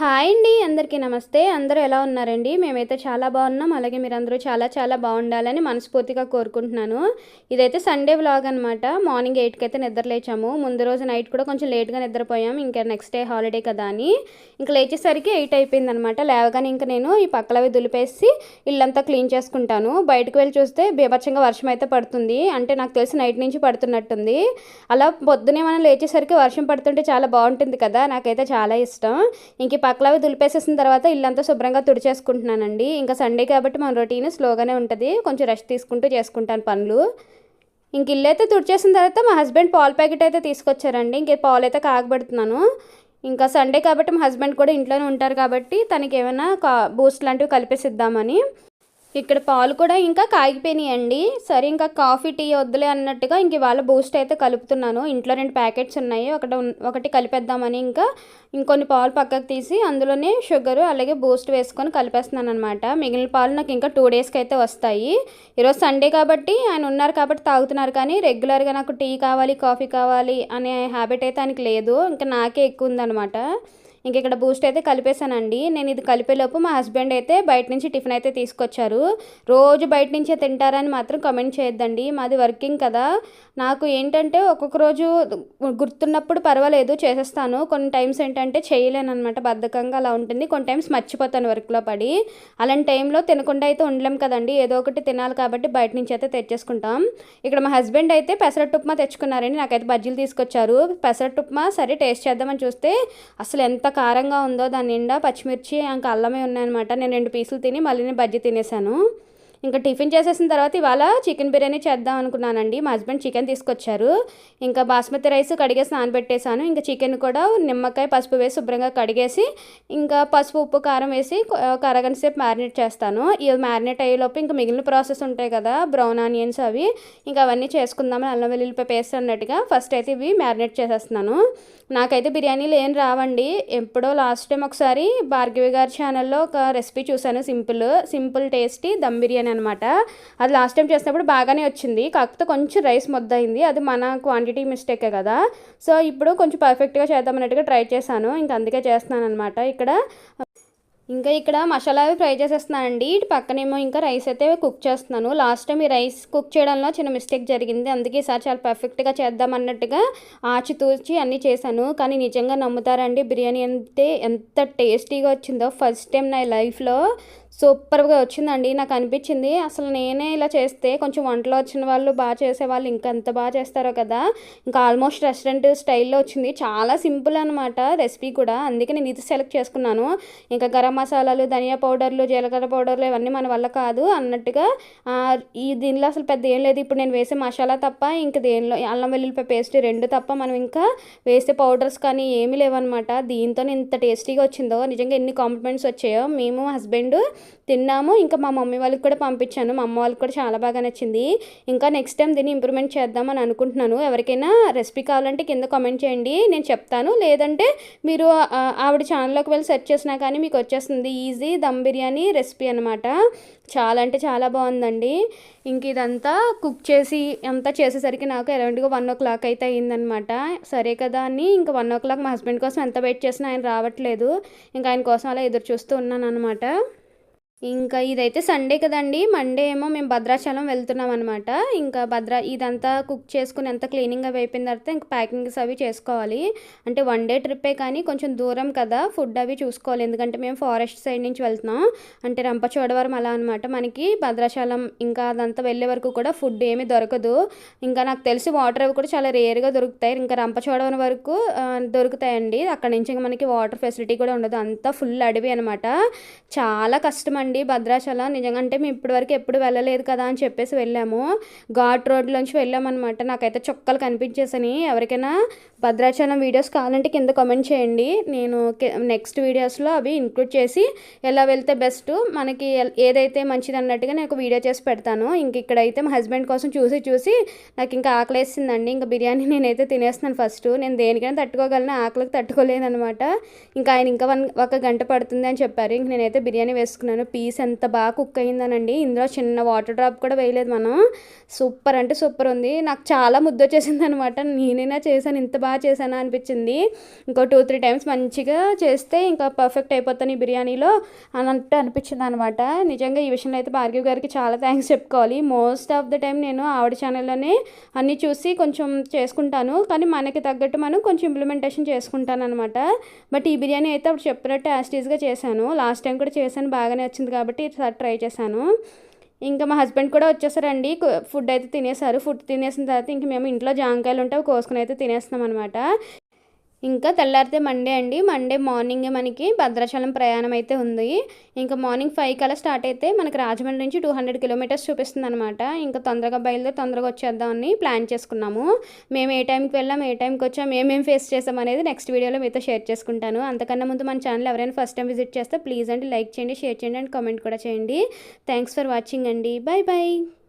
Hi అండి అందరికీ నమస్తే. అందరూ ఎలా ఉన్నారండి? మేమైతే చాలా బాగున్నాం. అలాగే మీరు అందరూ చాలా చాలా బాగుండాలని మనస్ఫూర్తిగా కోరుకుంటున్నాను. ఇదైతే సండే వ్లాగ్ అనమాట మార్నింగ్ ఎయిట్కి అయితే నిద్ర లేచాము. ముందు రోజు నైట్ కూడా కొంచెం లేట్గా నిద్రపోయాం. ఇంకా నెక్స్ట్ డే హాలిడే కదా అని. ఇంకా లేచేసరికి ఎయిట్ అయిపోయింది అనమాట లేవగానే ఇంకా నేను ఈ పక్కలవి దులిపేసి ఇల్లంతా క్లీన్ చేసుకుంటాను. బయటకు వెళ్ళి చూస్తే బీభత్సంగా వర్షం అయితే పడుతుంది. అంటే నాకు తెలిసి నైట్ నుంచి పడుతున్నట్టుంది. అలా పొద్దునే మనం లేచేసరికి వర్షం పడుతుంటే చాలా బాగుంటుంది కదా. నాకైతే చాలా ఇష్టం. ఇంక పక్కలవి దులిపేసేసిన తర్వాత ఇల్లంతా శుభ్రంగా తుడిచేసుకుంటున్నానండి. ఇంకా సండే కాబట్టి మన రొటీన్ స్లోగానే ఉంటుంది. కొంచెం రెస్ట్ తీసుకుంటూ చేసుకుంటాను పనులు. ఇంక ఇల్లు అయితే తుడిచేసిన తర్వాత మా హస్బెండ్ పాల ప్యాకెట్ అయితే తీసుకొచ్చారండి. ఇంక పాలు అయితే కాగబెడుతున్నాను. ఇంకా సండే కాబట్టి మా హస్బెండ్ కూడా ఇంట్లోనే ఉంటారు కాబట్టి తనకి ఏమైనా కా బూస్ట్ లాంటివి కలిపేసిద్దామని. ఇక్కడ పాలు కూడా ఇంకా కాగిపోయినాయండి. సరే ఇంకా కాఫీ టీ వద్దులే అన్నట్టుగా ఇంక ఇవాళ బూస్ట్ అయితే కలుపుతున్నాను. ఇంట్లో రెండు ప్యాకెట్స్ ఉన్నాయి. ఒకటి ఒకటి కలిపేద్దామని ఇంకా ఇంకొన్ని పాలు పక్కకు తీసి అందులోనే షుగర్ అలాగే బూస్ట్ వేసుకొని కలిపేస్తున్నాను అనమాట మిగిలిన పాలు నాకు ఇంకా టూ డేస్కి అయితే వస్తాయి. ఈరోజు సండే కాబట్టి ఆయన ఉన్నారు కాబట్టి తాగుతున్నారు కానీ రెగ్యులర్గా నాకు టీ కావాలి కాఫీ కావాలి అనే హ్యాబిట్ అయితే ఆయనకి లేదు. ఇంకా నాకే ఎక్కువ ఉందన్నమాట. ఇంక ఇక్కడ బూస్ట్ అయితే కలిపేశానండి. నేను ఇది కలిపేలోపు మా హస్బెండ్ అయితే బయట నుంచి టిఫిన్ అయితే తీసుకొచ్చారు. రోజు బయట నుంచే తింటారని మాత్రం కమెంట్ చేయొద్దండి. మాది వర్కింగ్ కదా. నాకు ఏంటంటే ఒక్కొక్క రోజు గుర్తున్నప్పుడు పర్వాలేదు చేసేస్తాను. కొన్ని టైమ్స్ ఏంటంటే చేయలేను అనమాట బద్ధకంగా అలా ఉంటుంది. కొన్ని టైమ్స్ మర్చిపోతాను వర్క్లో పడి. అలాంటి టైంలో తినకుండా అయితే ఉండలేం కదండి. ఏదో ఒకటి తినాలి కాబట్టి బయట నుంచి అయితే తెచ్చేసుకుంటాం. ఇక్కడ మా హస్బెండ్ అయితే పెసరట్టు ఉప్మా తెచ్చుకున్నారండి. నాకైతే బజ్జీలు తీసుకొచ్చారు. పెసరట్టు ఉప్మా సరే టేస్ట్ చేద్దామని చూస్తే అసలు ఎంత కారంగా ఉందో దాని నిండా పచ్చిమిర్చి ఇంకా అల్లమే ఉన్నాయన్నమాట. నేను రెండు పీసులు తిని మళ్ళీ నేను బజ్జీ తినేసాను. ఇంకా టిఫిన్ చేసేసిన తర్వాత ఇవాళ చికెన్ బిర్యానీ చేద్దాం అనుకున్నానండి. మా హస్బెండ్ చికెన్ తీసుకొచ్చారు. ఇంకా బాస్మతి రైస్ కడిగేసి నానబెట్టేశాను. ఇంకా చికెన్ కూడా నిమ్మకాయ పసుపు వేసి శుభ్రంగా కడిగేసి ఇంకా పసుపు ఉప్పు కారం వేసి ఒక అరగంట సేపు మ్యారినేట్ చేస్తాను. ఇవి మ్యారినేట్ అయ్యేలోపు ఇంకా మిగిలిన ప్రాసెస్ ఉంటాయి కదా బ్రౌన్ ఆనియన్స్ అవి. ఇంకా అవన్నీ చేసుకుందామని అల్లం వెల్లుల్లిపాయ పేస్ట్ అన్నట్టుగా ఫస్ట్ అయితే ఇవి మ్యారినేట్ చేసేస్తున్నాను. నాకైతే బిర్యానీలు ఏం రావండి. ఎప్పుడో లాస్ట్ టైం ఒకసారి భార్గవి గారి ఛానల్లో ఒక రెసిపీ చూశాను. Simple simple tasty dum biryani అనమాట. అది లాస్ట్ టైం చేసినప్పుడు బాగానే వచ్చింది. కాకపోతే కొంచెం రైస్ ముద్ద అయింది అది మన క్వాంటిటీ మిస్టేకే కదా. సో ఇప్పుడు కొంచెం పర్ఫెక్ట్గా చేద్దామన్నట్టుగా ట్రై చేశాను. ఇంకా అందుకే చేస్తున్నాను అనమాట. ఇక్కడ ఇంకా ఇక్కడ మసాలా అవి ఫ్రై చేసేస్తున్నానండి. ఇటు పక్కనేమో ఇంకా రైస్ అయితే కుక్ చేస్తున్నాను. లాస్ట్ టైం ఈ రైస్ కుక్ చేయడంలో చిన్న మిస్టేక్ జరిగింది. అందుకే ఈసారి చాలా పర్ఫెక్ట్గా చేద్దాం అన్నట్టుగా ఆచి తూచి అన్నీ చేశాను. కానీ నిజంగా నమ్ముతారండి. బిర్యానీ అంటే ఎంత టేస్టీగా వచ్చిందో. ఫస్ట్ టైం నా లైఫ్లో సూపర్గా వచ్చిందండి. నాకు అనిపించింది. అసలు నేనే ఇలా చేస్తే కొంచెం వంటలో వచ్చిన వాళ్ళు బాగా చేసే వాళ్ళు ఇంకా ఎంత బాగా చేస్తారో కదా. ఇంకా ఆల్మోస్ట్ రెస్టారెంట్ స్టైల్లో వచ్చింది. చాలా సింపుల్ అనమాట రెసిపీ కూడా. అందుకే నేను ఇది సెలెక్ట్ చేసుకున్నాను. ఇంకా గరం మసాలాలు ధనియా పౌడర్లు జీలకర్ర పౌడర్లు ఇవన్నీ మన వల్ల కాదు అన్నట్టుగా. ఈ దీనిలో అసలు పెద్ద ఏం లేదు. ఇప్పుడు నేను వేసే మసాలా తప్ప ఇంకా దేనిలో అల్లం వెల్లుల్లిపాయ పేస్ట్ రెండు తప్ప మనం ఇంకా వేసే పౌడర్స్ కానీ ఏమీ లేవన్నమాట. దీంతో ఇంత టేస్టీగా వచ్చిందో నిజంగా ఎన్ని కాంప్లిమెంట్స్ వచ్చాయో. మేము హస్బెండ్ తిన్నాము. ఇంకా మా మమ్మీ వాళ్ళకి కూడా పంపించాను. మా అమ్మ వాళ్ళకి కూడా చాలా బాగా నచ్చింది. ఇంకా నెక్స్ట్ టైం దీన్ని ఇంప్రూవ్మెంట్ చేద్దామని అనుకుంటున్నాను. ఎవరికైనా రెసిపీ కావాలంటే కింద కామెంట్ చేయండి. నేను చెప్తాను. లేదంటే మీరు ఆవిడ ఛానల్లోకి వెళ్ళి సెర్చ్ చేసినా కానీ మీకు వచ్చేస్తుంది. ఈజీ దమ్ బిర్యానీ రెసిపీ అనమాట చాలా అంటే చాలా బాగుందండి. ఇంక ఇదంతా కుక్ చేసి అంతా చేసేసరికి నాకు అరౌండ్గా వన్ ఓ క్లాక్ అయితే అయిందనమాట సరే కదా అని ఇంకా వన్ ఓ క్లాక్ మా హస్బెండ్ కోసం ఎంత వెయిట్ చేసినా ఆయన రావట్లేదు. ఇంకా ఆయన కోసం అలా ఎదురు చూస్తూ ఉన్నాను అనమాట ఇంకా ఇదైతే సండే కదండి. మండే ఏమో మేము భద్రాచలం వెళ్తున్నాం అనమాట ఇంకా భద్రా ఇదంతా కుక్ చేసుకుని ఎంత క్లీనింగ్ అవి అయిపోయిన తర్వాత ఇంకా ప్యాకింగ్స్ అవి చేసుకోవాలి. అంటే వన్ డే ట్రిప్పే కానీ కొంచెం దూరం కదా ఫుడ్ అవి చూసుకోవాలి. ఎందుకంటే మేము ఫారెస్ట్ సైడ్ నుంచి వెళ్తున్నాం. అంటే రంపచోడవరం అలా అనమాట మనకి భద్రాచలం ఇంకా అదంతా వెళ్ళే వరకు కూడా ఫుడ్ ఏమీ దొరకదు. ఇంకా నాకు తెలిసి వాటర్ అవి కూడా చాలా రేర్గా దొరుకుతాయి. ఇంకా రంపచోడవరం వరకు దొరుకుతాయండి. అక్కడ నుంచి ఇంకా మనకి వాటర్ ఫెసిలిటీ కూడా ఉండదు. అంతా ఫుల్ అడవి అనమాట చాలా కష్టం అండి భద్రాచలం. నిజంగా అంటే మేము ఇప్పటివరకు ఎప్పుడు వెళ్ళలేదు కదా అని చెప్పేసి వెళ్ళాము. ఘాట్ రోడ్లోంచి వెళ్ళామన్నమాట. నాకైతే చొక్కలు కనిపించేసని ఎవరికైనా భద్రాచలం వీడియోస్ కావాలంటే కింద కామెంట్ చేయండి. నేను నెక్స్ట్ వీడియోస్లో అవి ఇంక్లూడ్ చేసి ఎలా వెళ్తే బెస్ట్ మనకి ఏదైతే మంచిది అన్నట్టుగా నేను ఒక వీడియో చేసి పెడతాను. ఇంక ఇక్కడైతే మా హస్బెండ్ కోసం చూసి చూసి నాకు ఇంకా ఆకలేసిందండి. ఇంకా బిర్యానీ నేనైతే తినేస్తున్నాను ఫస్ట్ నేను దేనికైనా తట్టుకోగలను ఆకలికి తట్టుకోలేదనమాట ఇంకా ఆయన ఇంకా వన్ ఒక గంట పడుతుంది అని చెప్పారు. ఇంక నేనైతే బిర్యానీ వేసుకున్నాను. పీస్ ఎంత బాగా కుక్ అయిందనండి. ఇందులో చిన్న వాటర్ డ్రాప్ కూడా వేయలేదు మనం. సూపర్ అంటే సూపర్ ఉంది. నాకు చాలా ముద్ద వచ్చేసింది అనమాట నేనైనా చేశాను ఇంత బాగా చేశానా అనిపించింది. ఇంకో టూ త్రీ టైమ్స్ మంచిగా చేస్తే ఇంకా పర్ఫెక్ట్ అయిపోతాను ఈ బిర్యానీలో అన్నట్టు అనిపించింది అనమాట నిజంగా ఈ విషయంలో అయితే భార్గవ్ గారికి చాలా థ్యాంక్స్ చెప్పుకోవాలి. మోస్ట్ ఆఫ్ ద టైం నేను ఆవిడ ఛానల్లోనే అన్నీ చూసి కొంచెం చేసుకుంటాను. కానీ మనకి తగ్గట్టు మనం కొంచెం ఇంప్లిమెంటేషన్ చేసుకుంటాను అనమాట బట్ ఈ బిర్యానీ అయితే అప్పుడు చెప్పినట్టు యాస్టీజ్గా చేశాను. లాస్ట్ టైం కూడా చేశాను బాగానే వచ్చింది కాబట్టి ఈసారి ట్రై చేశాను. ఇంకా మా హస్బెండ్ కూడా వచ్చేసారండి. ఫుడ్ అయితే తినేసారు. ఫుడ్ తినేసిన తర్వాత ఇంక మేము ఇంట్లో జాంకాయలు ఉంటే అవి కోసుకుని అయితే తినేస్తున్నాం అనమాట ఇంకా తెల్లారితే మండే అండి. మండే మార్నింగ్ మనకి భద్రాచలం ప్రయాణం అయితే ఉంది. ఇంకా మార్నింగ్ ఫైవ్ కల్లా స్టార్ట్ అయితే మనకి రాజమండ్రి నుంచి టూ హండ్రెడ్ కిలోమీటర్స్ చూపిస్తుంది అనమాట ఇంకా తొందరగా బయలుదేరి తొందరగా వచ్చేద్దామని ప్లాన్ చేసుకున్నాము. మేము ఏ టైంకి వెళ్ళాం ఏ టైంకి వచ్చాం ఏమేమి ఫేస్ చేసాం అనేది నెక్స్ట్ వీడియోలో మీతో షేర్ చేసుకుంటాను. అంతకన్నా ముందు మన ఛానల్ ఎవరైనా ఫస్ట్ టైం విజిట్ చేస్తే ప్లీజ్ అండి లైక్ చేయండి షేర్ చేయండి అండ్ కామెంట్ కూడా చేయండి. థ్యాంక్స్ ఫర్ వాచింగ్ అండి. Bye bye